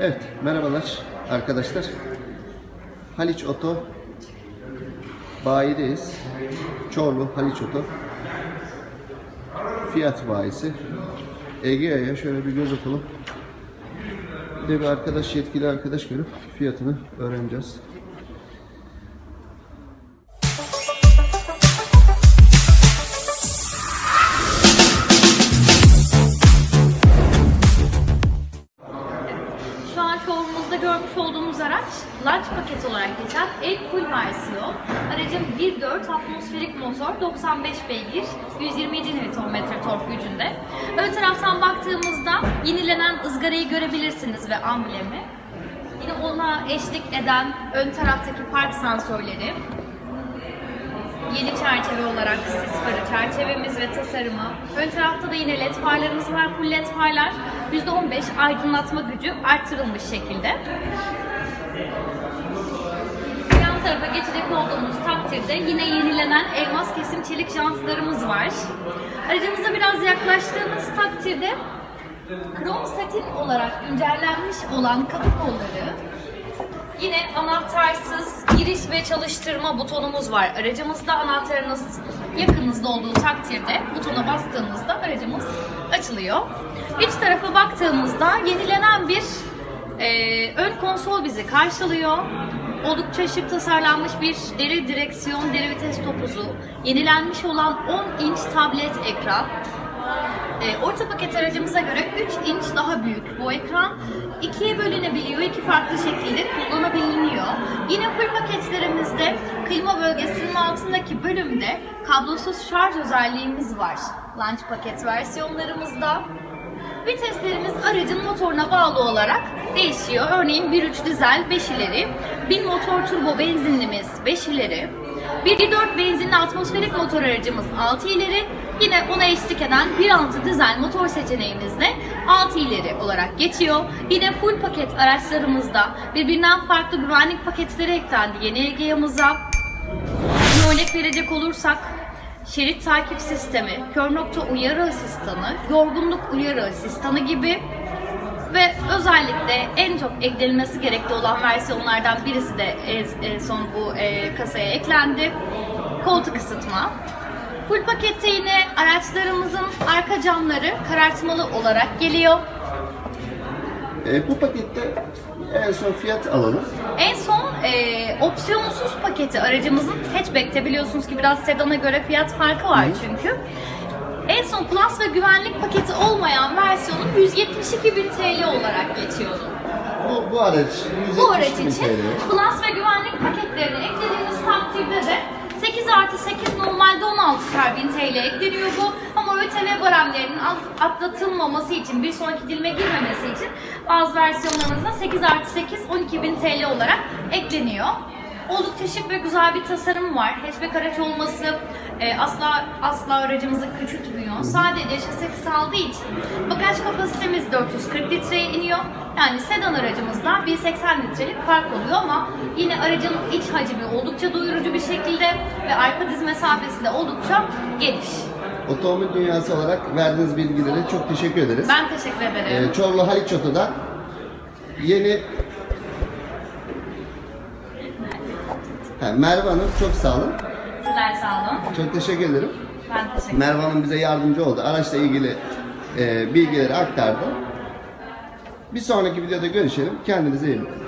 Evet, merhabalar arkadaşlar. Haliç Oto bayideyiz. Çorlu Haliç Oto. Fiyat bayisi. Egea'ya şöyle bir göz atalım. Bir de bir arkadaş, yetkili arkadaş görüp fiyatını öğreneceğiz. Showroom'umuzda görmüş olduğumuz araç Large paket olarak geçen full versiyon. Aracın 1.4 atmosferik motor, 95 beygir, 127 Nm tork gücünde. Ön taraftan baktığımızda yenilenen ızgarayı görebilirsiniz ve amblemi. Yine ona eşlik eden ön taraftaki park sensörleri, yeni çerçeve olarak sis farı çerçevemiz ve tasarımı. Ön tarafta da yine led farlarımız var. Full led farlar %15 aydınlatma gücü arttırılmış şekilde. Yan tarafa geçecek olduğumuz takdirde yine yenilenen elmas kesim çelik jantlarımız var. Aracımıza biraz yaklaştığımız takdirde krom satin olarak güncellenmiş olan kapı kolları Yine anahtarsız giriş ve çalıştırma butonumuz var. Aracımızda anahtarınız yakınınızda olduğu takdirde butona bastığınızda aracımız açılıyor. İç tarafa baktığımızda yenilenen bir e, ön konsol bizi karşılıyor. Oldukça şık tasarlanmış bir deri direksiyon, deri vites topuzu, yenilenmiş olan 10 inç tablet ekran, e, orta paket aracımıza göre 3 inç daha büyük bu ekran. ikiye bölünebiliyor, iki farklı şekilde kullanabiliyor. Yine full paketlerimizde klima bölgesinin altındaki bölümde kablosuz şarj özelliğimiz var. Launch paket versiyonlarımızda. Viteslerimiz aracın motoruna bağlı olarak değişiyor. Örneğin 1.3 dizel 5 ileri, 1000 motor turbo benzinlimiz 5 ileri, 1.4 benzinli atmosferik motor aracımız 6 ileri, yine ona eşlik eden 1.6 dizel motor seçeneğimizde 6 ileri olarak geçiyor. Yine full paket araçlarımızda birbirinden farklı güvenlik paketleri eklendi yeni Egea'mıza. Bir örnek verecek olursak şerit takip sistemi, kör nokta uyarı asistanı, yorgunluk uyarı asistanı gibi ve özellikle en çok eklenilmesi gerekli olan versiyonlardan birisi de en, en son bu e, kasaya eklendi. Koltuk ısıtma. Full pakette yine araçlarımızın arka camları karartmalı olarak geliyor. E, bu pakette en son fiyat alalım. En son e, opsiyonsuz paketi aracımızın hatchback'te biliyorsunuz ki biraz sedana göre fiyat farkı var çünkü. En son Plus ve güvenlik paketi olmayan versiyonu 172 bin TL olarak geçiyordu. Bu, bu araç 170 Bu araç bin için TL. Plus ve güvenlik paketlerini eklediğiniz takdirde de 8 artı 8 normalde 16 bin TL ekleniyor bu. Ama ÖTV baremlerinin at- atlatılmaması için, bir sonraki dilime girmemesi için bazı versiyonlarımızda 8 artı 8 12 bin TL olarak ekleniyor. Oldukça şık ve güzel bir tasarım var. Hatchback araç olması e, asla asla aracımızı küçültmüyor. Sadece şase kısaldığı için bagaj kapasitemiz 440 litreye iniyor. Yani sedan aracımızda 180 litrelik fark oluyor ama yine aracın iç hacmi oldukça doyurucu bir şekilde ve arka diz mesafesi de oldukça geniş. Otomobil dünyası olarak verdiğiniz bilgilere çok teşekkür ederiz. Ben teşekkür ederim. Ee, Çorlu Haliç Oto'da yeni ha, Merve Hanım çok sağ olun. Sizler sağ olun. Çok teşekkür ederim. Ben teşekkür ederim. Merve Hanım bize yardımcı oldu. Araçla ilgili e, bilgileri aktardı. Bir sonraki videoda görüşelim. Kendinize iyi bakın.